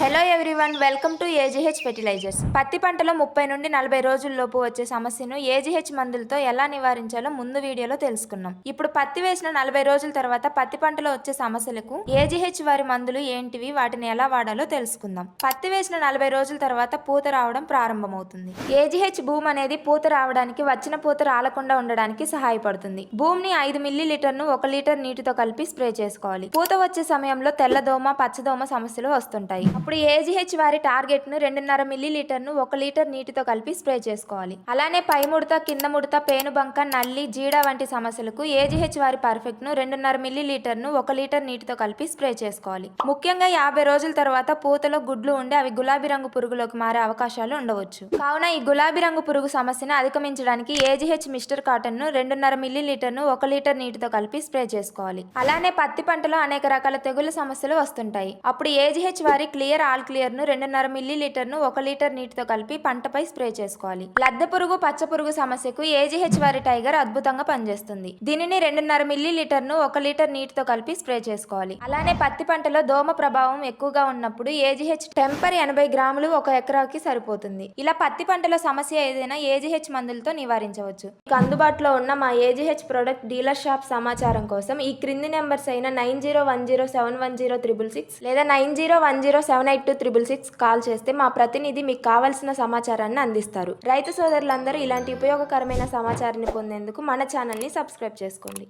Hello everyone welcome to AGH fertilisers పత్తి పంటలో ముప్పై నుండి నలభై రోజుల్లోపు వచ్చే సమస్యను ఏజీహెచ్ మందులతో ఎలా నివారించాలో ముందు వీడియోలో తెలుసుకున్నాం ఇప్పుడు పత్తి వేసిన నలభై రోజుల తర్వాత పత్తి పంటలో వచ్చే సమస్యలకు ఏజీహెచ్ వారి మందులు ఏంటివి వాటిని ఎలా వాడాలో తెలుసుకుందాం. పత్తి వేసిన నలభై రోజుల తర్వాత పూత రావడం ప్రారంభమవుతుంది. ఏజీహెచ్ భూమ్ అనేది పూత రావడానికి వచ్చిన పూత రాలకుండా ఉండడానికి సహాయపడుతుంది. భూమిని ఐదు మిల్లీ లీటర్ను ఒక లీటర్ నీటితో కలిపి స్ప్రే చేసుకోవాలి. పూత వచ్చే సమయంలో తెల్లదోమ పచ్చదోమ సమస్యలు వస్తుంటాయి. అప్పుడు ఏజీహెచ్ వారి టార్గెట్ను రెండున్నర మిల్లీ లీటర్ను ఒక లీటర్ నీటితో కలిపి స్ప్రే చేసుకోవాలి. అలానే పై ముడత కింద ముడత పేనుబంక నల్లి జీడ వంటి సమస్యలకు ఏజీహెచ్ వారి పర్ఫెక్ట్ను రెండున్నర మిల్లీ లీటర్ను ఒక లీటర్ నీటితో కలిపి స్ప్రే చేసుకోవాలి. ముఖ్యంగా యాభై రోజుల తర్వాత పూతలో గుడ్లు ఉండి అవి గులాబీ రంగు పురుగులోకి మారే అవకాశాలు ఉండవచ్చు. కావున ఈ గులాబీ రంగు పురుగు సమస్యను అధిగమించడానికి ఏజీహెచ్ మిస్టర్ కాటన్ను రెండున్నర మిల్లీ లీటర్ను ఒక లీటర్ నీటితో కలిపి స్ప్రే చేసుకోవాలి. అలానే పత్తి పంటలో అనేక రకాల తెగుళ్ళ సమస్యలు వస్తుంటాయి. అప్పుడు ఏజీహెచ్ వారి క్లియర్ ఆల్ క్లియర్ను రెండున్నర మిల్లీ లీటర్ను ఒక లీటర్ నీటితో కలిపి పంటపై స్ప్రే చేసుకోవాలి. లద్దె పురుగు పచ్చ పురుగు సమస్యకు ఏజీహెచ్ వారి టైగర్ అద్భుతంగా పనిచేస్తుంది. దీనిని రెండున్నర మిల్లీ లీటర్ను ఒక లీటర్ నీటితో కలిపి స్ప్రే చేసుకోవాలి. అలానే పత్తి పంటలో దోమ ప్రభావం ఎక్కువగా ఉన్నప్పుడు ఏజీహెచ్ టెంపర్ ఎనభై గ్రాములు ఒక ఎకరాకి సరిపోతుంది. ఇలా పత్తి పంటలో సమస్య ఏదైనా ఏజీహెచ్ మందులతో నివారించవచ్చు. మీకు అందుబాటులో ఉన్న మా ఏజీహెచ్ ప్రొడక్ట్ డీలర్ షాప్ సమాచారం కోసం ఈ క్రింది నెంబర్స్ అయిన nine zero one zero seven one zero triple six లేదా nine zero one zero seven eight two triple six call చేస్తే మా ప్రతినిధి మీకు కావాల్సిన సమాచారాన్ని అందిస్తారు. రైతు సోదరులందరూ ఇలాంటి ఉపయోగకరమైన సమాచారాన్ని పొందేందుకు మన ఛానల్ని సబ్స్క్రైబ్ చేసుకోండి.